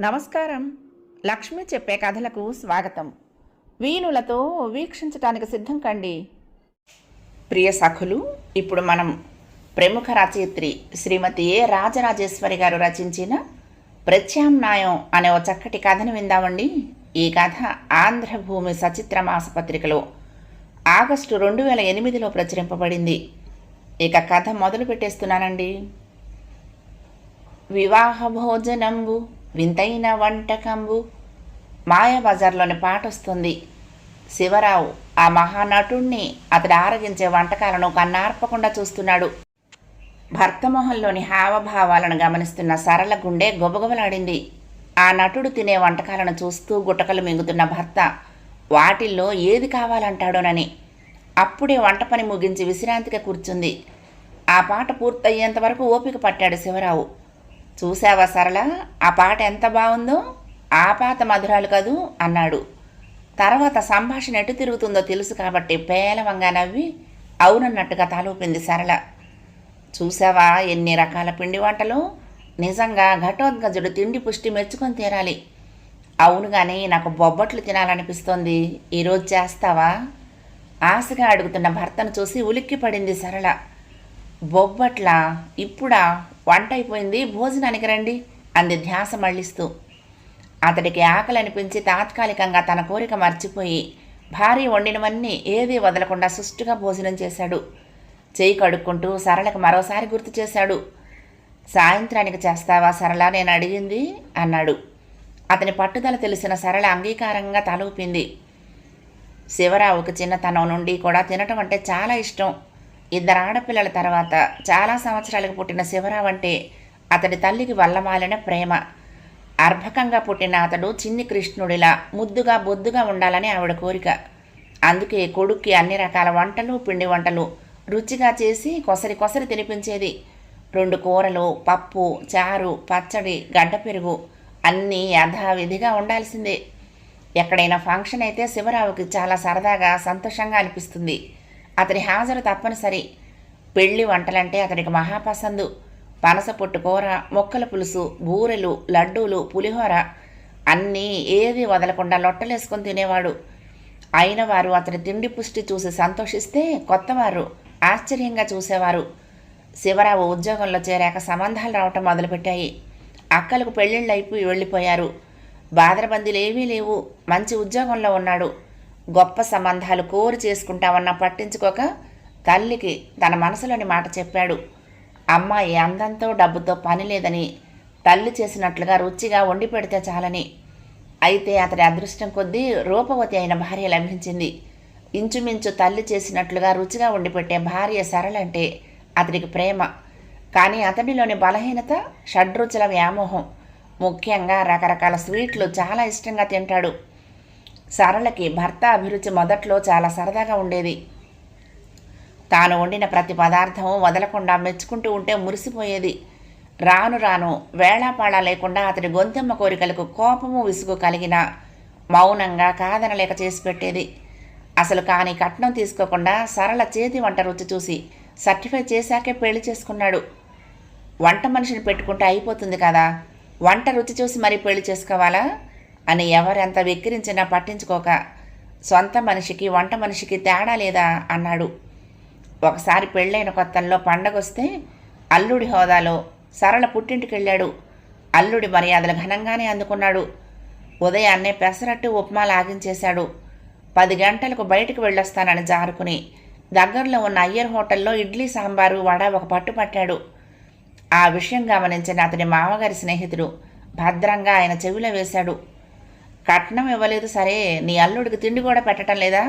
నమస్కారం. లక్ష్మి చెప్పే కథలకు స్వాగతం. వీణులతో వీక్షించటానికి సిద్ధం కండి. ప్రియ సఖులు ఇప్పుడు మనం ప్రముఖ రచయిత్రి శ్రీమతి ఏ. రాజరాజేశ్వరి గారు రచించిన ప్రత్యామ్నాయం అనే ఒక చక్కటి కథను విందామండి. ఈ కథ ఆంధ్రభూమి సచిత్ర మాసపత్రికలో ఆగస్టు రెండు వేల ఎనిమిదిలో ప్రచురింపబడింది. ఇక కథ మొదలు పెట్టేస్తున్నానండి వివాహ భోజనంబు వింతైన వంటకంబు. మాయాబజార్లోని పాట వస్తుంది శివరావు ఆ మహానటుణ్ణి అతడు ఆరగించే వంటకాలను కన్నార్పకుండా చూస్తున్నాడు. భర్త మొహంలోని హావభావాలను గమనిస్తున్న సరళ గుండె గొబగొబలాడింది. ఆ నటుడు తినే వంటకాలను చూస్తూ గుటకలు మింగుతున్న భర్త వాటిల్లో ఏది కావాలంటాడోనని. అప్పుడే వంట పని ముగించి విశ్రాంతిగా కూర్చుంది. ఆ పాట పూర్తయ్యేంత వరకు ఓపిక పట్టాడు శివరావు. చూసావా సరళ? ఆ పాట ఎంత బాగుందో? ఆ పాత మధురాలు కదూ? అన్నాడు. తర్వాత సంభాషణ ఎటు తిరుగుతుందో తెలుసు కాబట్టి పేలవంగా నవ్వి అవునన్నట్టుగా తలూపింది సరళ. చూసావా ఎన్ని రకాల పిండి వంటలు? నిజంగా ఘటోద్గజుడు తిండి పుష్టి మెచ్చుకొని తీరాలి. అవును కానీ నాకు బొబ్బట్లు తినాలనిపిస్తోంది. ఈరోజు చేస్తావా? ఆశగా అడుగుతున్న భర్తను చూసి ఉలిక్కి పడింది సరళ. బొబ్బట్ల? ఇప్పుడా? వంట అయిపోయింది భోజనానికి రండి అంది ధ్యాస మళ్ళిస్తూ. అతడికి ఆకలి అనిపించి తాత్కాలికంగా తన కోరిక మర్చిపోయి భార్య వండినవన్నీ ఏదీ వదలకుండా సుష్టుగా భోజనం చేశాడు. చేయి కడుక్కుంటూ సరళకు మరోసారి గుర్తు చేశాడు. సాయంత్రానికి చేస్తావా సరళ? నేను అడిగింది అన్నాడు. అతని పట్టుదల తెలిసిన సరళ అంగీకారంగా తలూపింది. శివరావుకి చిన్నతనం నుండి కూడా తినటం అంటే చాలా ఇష్టం. ఇద్దరు ఆడపిల్లల తర్వాత చాలా సంవత్సరాలకు పుట్టిన శివరావు అంటే అతడి తల్లికి వల్లమాలిన ప్రేమ. అర్భకంగా పుట్టిన అతడు చిన్ని కృష్ణుడిలా ముద్దుగా బొద్దుగా ఉండాలని ఆవిడ కోరిక. అందుకే కొడుక్కి అన్ని రకాల వంటలు పిండి వంటలు రుచిగా చేసి కొసరి కొసరి తినిపించేది. రెండు కూరలు పప్పు చారు పచ్చడి గడ్డ పెరుగు అన్నీ యథావిధిగా ఉండాల్సిందే. ఎక్కడైనా ఫంక్షన్ అయితే శివరావుకి చాలా సరదాగా సంతోషంగా అనిపిస్తుంది. అతని హాజరు తప్పనిసరి. పెళ్ళి వంటలంటే అతనికి మహాపసందు. పనస పొట్టు కూర మొక్కల పులుసు బూరెలు లడ్డూలు పులిహోర అన్నీ ఏవి వదలకుండా లొట్టలేసుకొని తినేవాడు. అయిన వారు అతని తిండి పుష్టి చూసి సంతోషిస్తే కొత్తవారు ఆశ్చర్యంగా చూసేవారు. శివరావు ఉద్యోగంలో చేరాక సంబంధాలు రావటం మొదలుపెట్టాయి. అక్కలకు పెళ్ళిళ్ళు అయిపోయి వెళ్ళిపోయారు. బాధరబందీలు ఏమీ లేవు. మంచి ఉద్యోగంలో ఉన్నాడు. గొప్ప సంబంధాలు కోరి చేసుకుంటామన్నా పట్టించుకోక తల్లికి తన మనసులోని మాట చెప్పాడు. అమ్మాయి అందంతో డబ్బుతో పని లేదని తల్లి చేసినట్లుగా రుచిగా వండి పెడితే చాలని. అయితే అతడి అదృష్టం కొద్దీ రూపవతి అయిన భార్య లభించింది. ఇంచుమించు తల్లి చేసినట్లుగా రుచిగా వండి పెట్టే భార్య సరళంటే అతడికి ప్రేమ. కానీ అతడిలోని బలహీనత షడ్రుచుల వ్యామోహం. ముఖ్యంగా రకరకాల స్వీట్లు చాలా ఇష్టంగా తింటాడు. సరళకి భర్త అభిరుచి మొదట్లో చాలా సరదాగా ఉండేది. తాను వండిన ప్రతి పదార్థం వదలకుండా మెచ్చుకుంటూ ఉంటే మురిసిపోయేది. రాను రాను వేళాపాళా లేకుండా అతడి గొంతెమ్మ కోరికలకు కోపము విసుగు కలిగిన మౌనంగా కాదనలేక చేసి పెట్టేది. అసలు కానీ కట్నం తీసుకోకుండా సరళ చేతి వంట రుచి చూసి సర్టిఫై చేశాకే పెళ్ళి చేసుకున్నాడు. వంట మనిషిని పెట్టుకుంటే అయిపోతుంది కదా? వంట రుచి చూసి మరీ పెళ్ళి చేసుకోవాలా? అని ఎవరెంత వెక్కిరించినా పట్టించుకోక సొంత మనిషికి వంట మనిషికి తేడా లేదా అన్నాడు. ఒకసారి పెళ్ళైన కొత్తల్లో పండగొస్తే అల్లుడి హోదాలో సరళ పుట్టింటికి వెళ్ళాడు అల్లుడి మర్యాదలు ఘనంగానే అందుకున్నాడు. ఉదయాన్నే పెసరట్టు ఉప్మా లాగించేశాడు. పది గంటలకు బయటకు వెళ్ళొస్తానని జారుకుని దగ్గరలో ఉన్న అయ్యర్ హోటల్లో ఇడ్లీ సాంబారు వడ ఒక పట్టు పట్టాడు. ఆ విషయం గమనించిన అతని మామగారి స్నేహితుడు భద్రంగా ఆయన చెవిలో వేశాడు. కట్నం ఇవ్వలేదు సరే నీ అల్లుడికి తిండి కూడా పెట్టడం లేదా?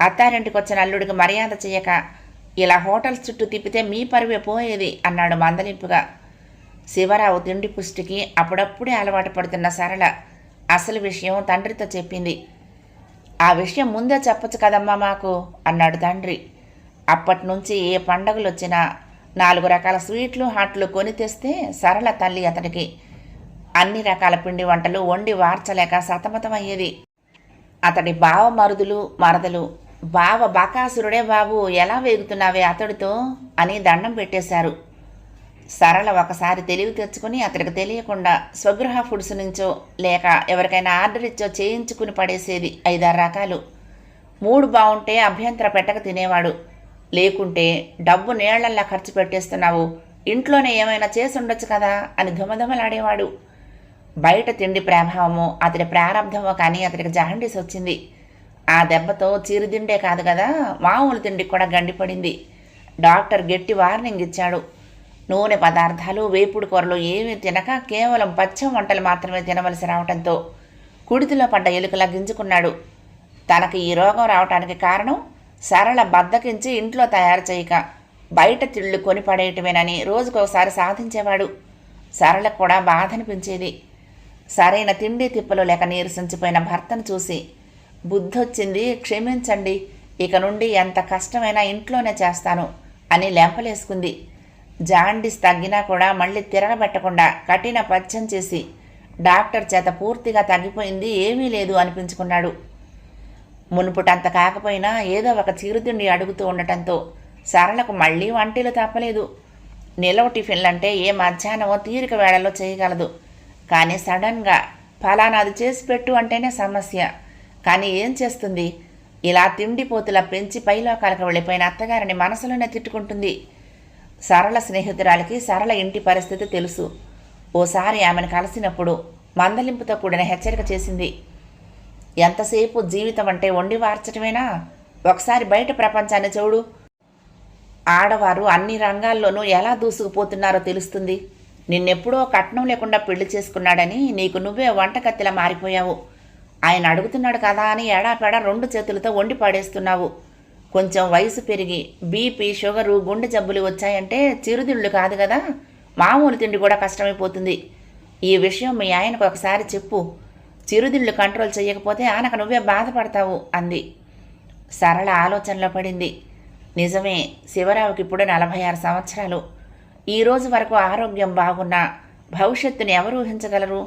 అత్తారింటికి వచ్చిన అల్లుడికి మర్యాద చేయక ఇలా హోటల్స్ చుట్టూ తిప్పితే మీ పరువే పోయేది అన్నాడు మందలింపుగా. శివరావు తిండి పుష్టికి అప్పుడప్పుడే అలవాటు పడుతున్న సరళ అసలు విషయం తండ్రితో చెప్పింది. ఆ విషయం ముందే చెప్పొచ్చు కదమ్మా మాకు అన్నాడు తండ్రి. అప్పటి నుంచి ఏ పండగలు వచ్చినా నాలుగు రకాల స్వీట్లు హాట్లు కొని తెస్తే సరళ తల్లి అతనికి అన్ని రకాల పిండి వంటలు వండి వార్చలేక సతమతమయ్యేది. అతడి బావ మరుదులు మరదలు బావ బకాసురుడే బాబు ఎలా వేగుతున్నావే అతడితో? అని దండం పెట్టేశారు. సరళ ఒకసారి తెలివి తెచ్చుకుని అతడికి తెలియకుండా స్వగృహ ఫుడ్స్ నుంచో లేక ఎవరికైనా ఆర్డర్ ఇచ్చో చేయించుకుని పడేసేది ఐదారు రకాలు. మూడు బాగుంటే అభ్యంతర పెట్టక తినేవాడు. లేకుంటే డబ్బు నీళ్ళల్లా ఖర్చు పెట్టేస్తున్నావు. ఇంట్లోనే ఏమైనా చేసి ఉండొచ్చు కదా? అని ధుమధుమలాడేవాడు. బయట తిండి ప్రభావము అతడి ప్రారంధమో కానీ అతడికి జాండీస్ వచ్చింది. ఆ దెబ్బతో చిరుదిండే కాదు కదా మామూలు తిండికి కూడా గండిపడింది. డాక్టర్ గట్టి వార్నింగ్ ఇచ్చాడు. నూనె పదార్థాలు వేపుడు కూరలు ఏమీ తినక కేవలం పచ్చం వంటలు మాత్రమే తినవలసి రావడంతో కుడితిలో పడ్డ ఎలుకలా గింజుకున్నాడు. తనకు ఈ రోగం రావటానికి కారణం సరళ బద్దకించి ఇంట్లో తయారు చేయక బయట తిళ్ళు కొని పడేయటమేనని రోజుకోసారి సాధించేవాడు. సరళ కూడా బాధ అనిపించేది సరైన తిండి తిప్పలు లేక నీరసించిపోయిన భర్తను చూసి బుద్ధొచ్చింది క్షమించండి. ఇక నుండి ఎంత కష్టమైనా ఇంట్లోనే చేస్తాను అని లెంపలేసుకుంది. జాండిస్ తగ్గినా కూడా మళ్ళీ తిరగబెట్టకుండా కఠిన పచ్చం చేసి డాక్టర్ చేత పూర్తిగా తగ్గిపోయింది ఏమీ లేదు అనిపించుకున్నాడు. మునుపుటంత కాకపోయినా ఏదో ఒక చిరుతిండి అడుగుతూ ఉండటంతో సరళకు మళ్ళీ వంటలు తప్పలేదు. నిలవ టిఫిన్లంటే ఏ మధ్యాహ్నమో తీరిక వేళలో చేయగలదు. కానీ సడన్గా ఫలానాది చేసి పెట్టు అంటేనే సమస్య. కానీ ఏం చేస్తుంది? ఇలా తిండిపోతులా పెంచి పైలోకాలకు వెళ్ళిపోయిన అత్తగారిని మనసులోనే తిట్టుకుంటుంది. సరళ స్నేహితురాలకి సరళ ఇంటి పరిస్థితి తెలుసు. ఓసారి ఆమెను కలిసినప్పుడు మందలింపుతో కూడిన హెచ్చరిక చేసింది. ఎంతసేపు జీవితం అంటే వండి వార్చటమేనా? ఒకసారి బయట ప్రపంచాన్ని చూడు. ఆడవారు అన్ని రంగాల్లోనూ ఎలా దూసుకుపోతున్నారో తెలుస్తుంది. నిన్నెప్పుడో కట్నం లేకుండా పెళ్ళి చేసుకున్నాడని నీకు నువ్వే వంటకత్తిలా మారిపోయావు. ఆయన అడుగుతున్నాడు కదా అని ఎడాపెడా రెండు చేతులతో వండి పాడేస్తున్నావు. కొంచెం వయసు పెరిగి బీపీ షుగరు గుండె జబ్బులు వచ్చాయంటే చిరుదిళ్ళు కాదు కదా? మామూలు తిండి కూడా కష్టమైపోతుంది. ఈ విషయం మీ ఆయనకు ఒకసారి చెప్పు. చిరుదిళ్ళు కంట్రోల్ చేయకపోతే ఆనక నువ్వే బాధపడతావు అంది. సరళ ఆలోచనలో పడింది. నిజమే శివరావుకి ఇప్పుడు నలభై ఆరు సంవత్సరాలు. ఈ రోజు వరకు ఆరోగ్యం బాగున్నా భవిష్యత్తుని ఎవరు ఊహించగలరు?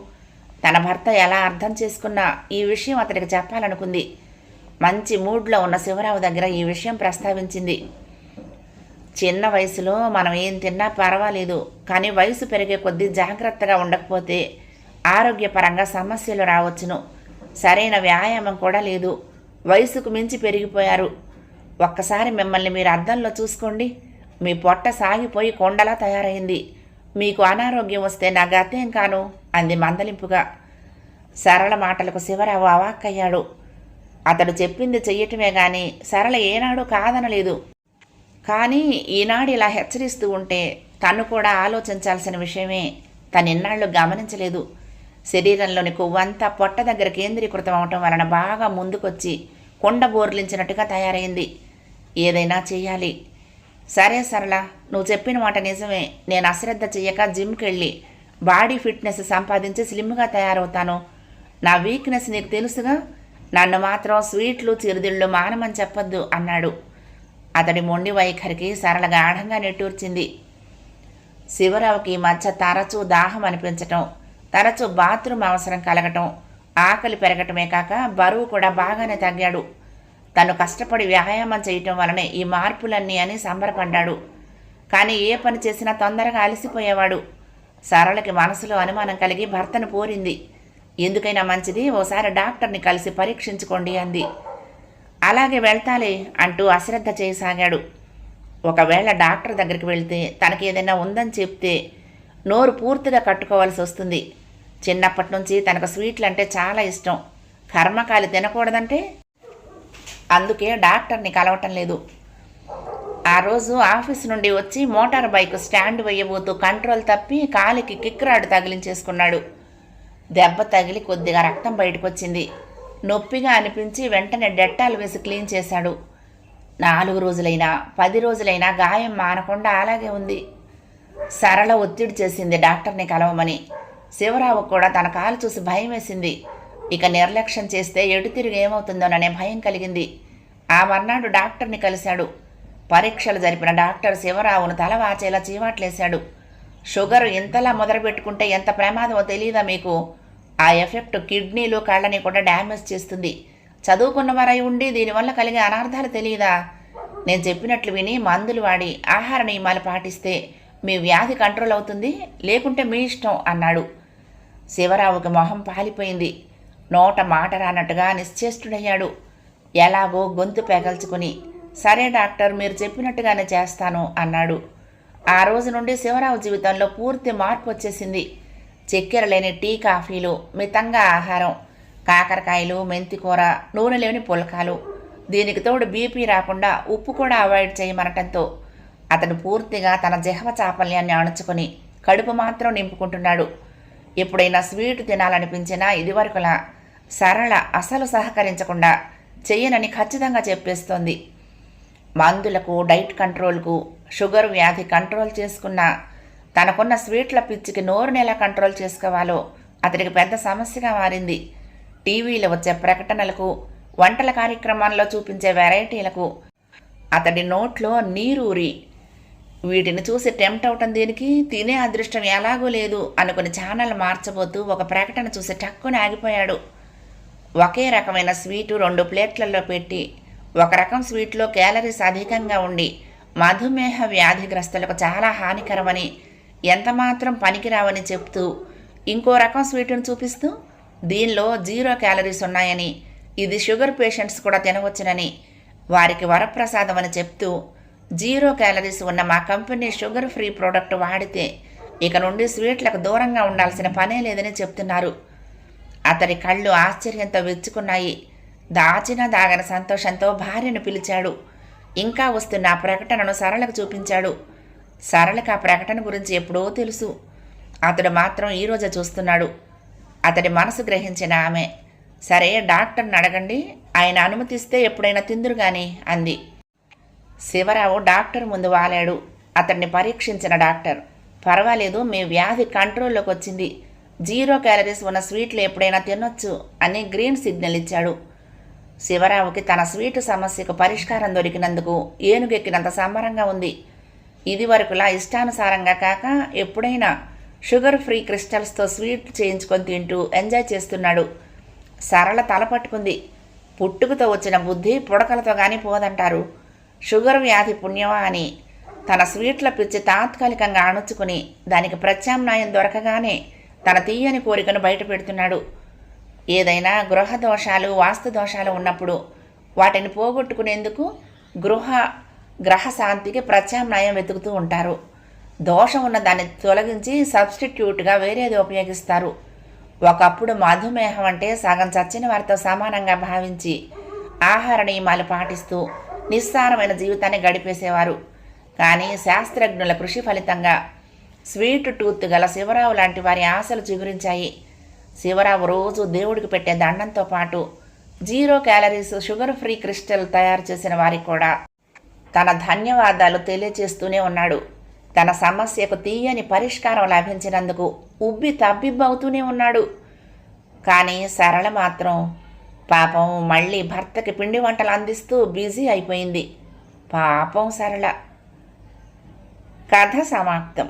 తన భర్త ఎలా అర్థం చేసుకున్నా ఈ విషయం అతనికి చెప్పాలనుకుంది. మంచి మూడ్లో ఉన్న శివరావు దగ్గర ఈ విషయం ప్రస్తావించింది. చిన్న వయసులో మనం ఏం తిన్నా పర్వాలేదు కానీ వయసు పెరిగే కొద్దీ జాగ్రత్తగా ఉండకపోతే ఆరోగ్యపరంగా సమస్యలు రావచ్చును. సరైన వ్యాయామం కూడా లేదు. వయసుకు మించి పెరిగిపోయారు. ఒక్కసారి మిమ్మల్ని మీరు అద్దంలో చూసుకోండి. మీ పొట్ట సాగిపోయి కొండలా తయారైంది. మీకు అనారోగ్యం వస్తే నా గతేం కాను అంది మందలింపుగా. సరళ మాటలకు శివరావు అవాక్కయ్యాడు. అతడు చెప్పింది చెయ్యటమే గాని సరళ ఏనాడు కాదనలేదు. కానీ ఈనాడు ఇలా హెచ్చరిస్తూ ఉంటే తను కూడా ఆలోచించాల్సిన విషయమే. తనిన్నాళ్ళు గమనించలేదు. శరీరంలోని కొవ్వంతా పొట్ట దగ్గర కేంద్రీకృతం అవటం వలన బాగా ముందుకొచ్చి కొండ బోర్లించినట్టుగా తయారైంది. ఏదైనా చేయాలి సరే సరళ నువ్వు చెప్పిన మాట నిజమే. నేను అశ్రద్ధ చెయ్యక జిమ్కి వెళ్ళి బాడీ ఫిట్నెస్ సంపాదించి స్లిమ్గా తయారవుతాను. నా వీక్నెస్ నీకు తెలుసుగా? నన్ను మాత్రం స్వీట్లు చిరుదిళ్ళు మానమని చెప్పొద్దు అన్నాడు. అతడి మొండి వైఖరికి సరళ గాఢంగా నెట్టూర్చింది. శివరావుకి మధ్య తరచూ దాహం అనిపించటం తరచూ బాత్రూమ్ అవసరం కలగటం ఆకలి పెరగటమే కాక బరువు కూడా బాగానే తగ్గాడు. తను కష్టపడి వ్యాయామం చేయటం వలనే ఈ మార్పులన్నీ అని సంబరపడ్డాడు. కానీ ఏ పని చేసినా తొందరగా అలసిపోయేవాడు. సరళకి మనసులో అనుమానం కలిగి భర్తను పోరింది. ఎందుకైనా మంచిది ఓసారి డాక్టర్ని కలిసి పరీక్షించుకోండి అంది. అలాగే వెళ్తాలే అంటూ అశ్రద్ధ చేయసాగాడు. ఒకవేళ డాక్టర్ దగ్గరికి వెళ్తే తనకి ఏదైనా ఉందని చెప్తే నోరు పూర్తిగా కట్టుకోవాల్సి వస్తుంది. చిన్నప్పటి నుంచి తనకు స్వీట్లు అంటే చాలా ఇష్టం. కర్మకాలి తినకూడదంటే అందుకే డాక్టర్ని కలవటం లేదు. ఆ రోజు ఆఫీస్ నుండి వచ్చి మోటార్ బైక్ స్టాండ్ వేయబోతూ కంట్రోల్ తప్పి కాలికి కిక్రాడు తగిలించేసుకున్నాడు. దెబ్బ తగిలి కొద్దిగా రక్తం బయటకొచ్చింది. నొప్పిగా అనిపించి వెంటనే డెట్టాలు వేసి క్లీన్ చేశాడు. నాలుగు రోజులైనా పది రోజులైనా గాయం మానకుండా అలాగే ఉంది. సరళ ఒత్తిడి చేసింది డాక్టర్ని కలవమని. శివరావు కూడా తన కాలు చూసి భయం వేసింది. ఇక నిర్లక్ష్యం చేస్తే ఎడు తిరిగి ఏమవుతుందోననే భయం కలిగింది. ఆ మర్నాడు డాక్టర్ని కలిశాడు. పరీక్షలు జరిపిన డాక్టర్ శివరావును తల వాచేలా చీవాట్లేశాడు. షుగర్ ఇంతలా మొదలుపెట్టుకుంటే ఎంత ప్రమాదమో తెలియదా మీకు? ఆ ఎఫెక్ట్ కిడ్నీలు కళ్ళని కూడా డ్యామేజ్ చేస్తుంది. చదువుకున్నవారై ఉండి దీనివల్ల కలిగే అనార్థాలు తెలియదా నేను చెప్పినట్లు విని మందులు వాడి ఆహార నియమాలు పాటిస్తే మీ వ్యాధి కంట్రోల్ అవుతుంది లేకుంటే మీ ఇష్టం అన్నాడు. శివరావుకి మొహం పాలిపోయింది. నోట మాట రానట్టుగా నిశ్చేష్టుడయ్యాడు. ఎలాగో గొంతు పెగల్చుకుని సరే డాక్టర్ మీరు చెప్పినట్టుగానే చేస్తాను అన్నాడు. ఆ రోజు నుండి శివరావు జీవితంలో పూర్తి మార్పు వచ్చేసింది. చక్కెర లేని టీ కాఫీలు మితంగా ఆహారం కాకరకాయలు మెంతికూర నూనె లేని పులకాలు. దీనికి తోడు బీపీ రాకుండా ఉప్పు కూడా అవాయిడ్ చేయమనటంతో అతను పూర్తిగా తన జహవ చాపల్యాన్ని అణుచుకొని కడుపు మాత్రం నింపుకుంటున్నాడు. ఎప్పుడైనా స్వీట్ తినాలనిపించినా ఇదివరకులా సరళ అసలు సహకరించకుండా చెయ్యనని ఖచ్చితంగా చెప్పేస్తోంది. మందులకు డైట్ కంట్రోల్కు షుగర్ వ్యాధి కంట్రోల్ చేసుకున్న తనకున్న స్వీట్ల పిచ్చికి నోరుని ఎలా కంట్రోల్ చేసుకోవాలో అతడికి పెద్ద సమస్యగా మారింది. టీవీలో వచ్చే ప్రకటనలకు వంటల కార్యక్రమాల్లో చూపించే వెరైటీలకు అతడి నోట్లో నీరూరి వీటిని చూసి టెంప్ట్ అవటం దీనికి? తినే అదృష్టం ఎలాగూ లేదు అనుకుని ఛానల్ మార్చబోతూ ఒక ప్రకటన చూసి టక్కుని ఆగిపోయాడు. ఒకే రకమైన స్వీటు రెండు ప్లేట్లలో పెట్టి ఒక రకం స్వీట్లో క్యాలరీస్ అధికంగా ఉండి మధుమేహ వ్యాధిగ్రస్తులకు చాలా హానికరమని ఎంతమాత్రం పనికిరావని చెప్తూ ఇంకో రకం స్వీటును చూపిస్తూ దీనిలో జీరో క్యాలరీస్ ఉన్నాయని ఇది షుగర్ పేషెంట్స్ కూడా తినవచ్చునని వారికి వరప్రసాదం అని చెప్తూ జీరో క్యాలరీస్ ఉన్న మా కంపెనీ షుగర్ ఫ్రీ ప్రోడక్ట్ వాడితే ఇక నుండి స్వీట్లకు దూరంగా ఉండాల్సిన పనే లేదని చెప్తున్నారు. అతడి కళ్ళు ఆశ్చర్యంతో వెచ్చుకున్నాయి. దాచిన దాగన సంతోషంతో భార్యను పిలిచాడు. ఇంకా వస్తున్న ఆ ప్రకటనను సరళకు చూపించాడు. సరళకు ఆ ప్రకటన గురించి ఎప్పుడో తెలుసు. అతడు మాత్రం ఈరోజు చూస్తున్నాడు. అతడి మనసు గ్రహించిన ఆమె సరే డాక్టర్ని అడగండి ఆయన అనుమతిస్తే ఎప్పుడైనా తిందురు గాని అంది. శివరావు డాక్టర్ ముందు వాలాడు. అతన్ని పరీక్షించిన డాక్టర్ పర్వాలేదు మీ వ్యాధి కంట్రోల్లోకి వచ్చింది. జీరో క్యాలరీస్ ఉన్న స్వీట్లు ఎప్పుడైనా తినొచ్చు అని గ్రీన్ సిగ్నల్ ఇచ్చాడు. శివరావుకి తన స్వీటు సమస్యకు పరిష్కారం దొరికినందుకు ఏనుగెక్కినంత సంబరంగా ఉంది. ఇది వరకులా ఇష్టానుసారంగా కాక ఎప్పుడైనా షుగర్ ఫ్రీ క్రిస్టల్స్తో స్వీట్ చేయించుకొని తింటూ ఎంజాయ్ చేస్తున్నాడు. సరళ తల పట్టుకుంది. పుట్టుకతో వచ్చిన బుద్ధి పుడకలతో కానీ పోదంటారు. షుగర్ వ్యాధి పుణ్యమా అని తన స్వీట్ల పిచ్చి తాత్కాలికంగా అణుచుకుని దానికి ప్రత్యామ్నాయం దొరకగానే తన తీయని కోరికను బయట పెడుతున్నాడు. ఏదైనా గృహ దోషాలు వాస్తు దోషాలు ఉన్నప్పుడు వాటిని పోగొట్టుకునేందుకు గృహ గ్రహ శాంతికి ప్రత్యామ్నాయం వెతుకుతూ ఉంటారు. దోషం ఉన్న దాన్ని తొలగించి సబ్స్టిట్యూట్గా వేరేది ఉపయోగిస్తారు. ఒకప్పుడు మధుమేహం అంటే సగం చచ్చిన వారితో సమానంగా భావించి ఆహార నియమాలు పాటిస్తూ నిస్సారమైన జీవితాన్ని గడిపేసేవారు. కానీ శాస్త్రజ్ఞుల కృషి ఫలితంగా స్వీట్ టూత్ గల శివరావు లాంటి వారి ఆశలు చిగురించాయి. శివరావు రోజు దేవుడికి పెట్టే దండంతో పాటు zero calories sugar free crystal తయారు చేసిన వారికి కూడా తన ధన్యవాదాలు తెలియచేస్తూనే ఉన్నాడు. తన సమస్యకు తీయని పరిష్కారం లభించినందుకు ఉబ్బి తబ్బిబ్బవుతూనే ఉన్నాడు. కానీ సరళ మాత్రం పాపం మళ్ళీ భర్తకి పిండి వంటలు అందిస్తూ బిజీ అయిపోయింది. పాపం సరళ. కథ సమాప్తం.